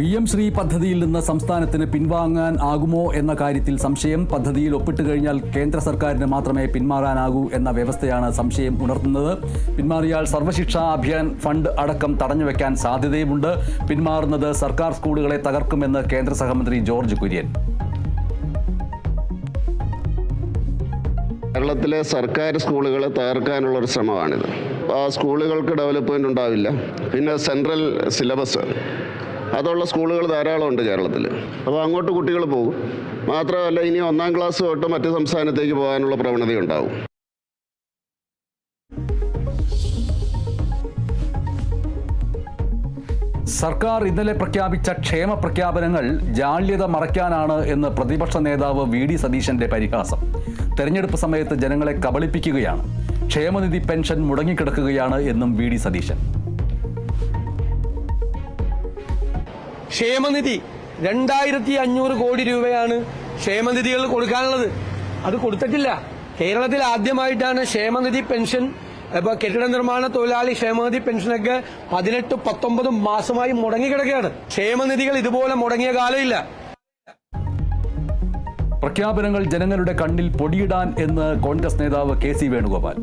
P M Shri പദ്ധതിയിൽ നിന്ന് സംസ്ഥാനത്തിന് പിൻവാങ്ങാൻ ആകുമോ എന്ന കാര്യത്തിൽ സംശയം പദ്ധതിയിൽ ഒപ്പിട്ട് കഴിഞ്ഞാൽ കേന്ദ്ര സർക്കാരിന് മാത്രമേ പിന്മാറാനാകൂ എന്ന വ്യവസ്ഥയാണ് സംശയം ഉണർത്തുന്നത്. പിന്മാറിയാൽ സർവശിക്ഷാ അഭിയാൻ ഫണ്ട് അടക്കം തടഞ്ഞു വെക്കാൻ സാധ്യതയുമുണ്ട്. പിന്മാറുന്നത് സർക്കാർ സ്കൂളുകളെ തകർക്കുമെന്ന് കേന്ദ്ര സഹമന്ത്രി ജോർജ് കുര്യൻ. കേരളത്തിലെ സർക്കാർ സ്കൂളുകളെ തകർക്കാനുള്ള ഒരു ശ്രമമാണിത്. ആ സ്കൂളുകൾക്ക് ഡെവലപ്മെന്റ് ഉണ്ടാവില്ല. പിന്നെ സെൻട്രൽ സിലബസ് അതുള്ള സ്കൂളുകൾ ധാരാളമുണ്ട് കേരളത്തിൽ. അപ്പോൾ അങ്ങോട്ട് കുട്ടികൾ പോകും. മാത്രമല്ല ഇനി ഒന്നാം ക്ലാസ് തൊട്ട് മറ്റ് സംസ്ഥാനത്തേക്ക് പോകാനുള്ള പ്രവണതയുണ്ടാവും സർക്കാർ ഇന്നലെ പ്രഖ്യാപിച്ച ക്ഷേമ പ്രഖ്യാപനങ്ങൾ ജാള്യത മറയ്ക്കാനാണ് എന്ന് പ്രതിപക്ഷ നേതാവ് വി ഡി സതീശന്റെ പരിഹാസം. തെരഞ്ഞെടുപ്പ് സമയത്ത് ജനങ്ങളെ കബളിപ്പിക്കുകയാണ്. ക്ഷേമനിധി പെൻഷൻ മുടങ്ങിക്കിടക്കുകയാണ് എന്നും വി ഡി സതീശൻ. ക്ഷേമനിധി. രണ്ടായിരത്തി അഞ്ഞൂറ് കോടി രൂപയാണ് ക്ഷേമനിധികൾ കൊടുക്കാനുള്ളത്. അത് കൊടുത്തിട്ടില്ല. കേരളത്തിൽ ആദ്യമായിട്ടാണ് ക്ഷേമനിധി പെൻഷൻ ഇപ്പൊ കെട്ടിട നിർമ്മാണ തൊഴിലാളി ക്ഷേമനിധി പെൻഷനൊക്കെ പതിനെട്ട് പത്തൊമ്പത് മാസമായി മുടങ്ങിക്കിടക്കുകയാണ്. ക്ഷേമനിധികൾ ഇതുപോലെ മുടങ്ങിയ കാലമില്ല. പ്രഖ്യാപനങ്ങൾ ജനങ്ങളുടെ കണ്ണിൽ പൊടിയിടാൻ എന്ന് കോൺഗ്രസ് നേതാവ് കെ സി വേണുഗോപാൽ.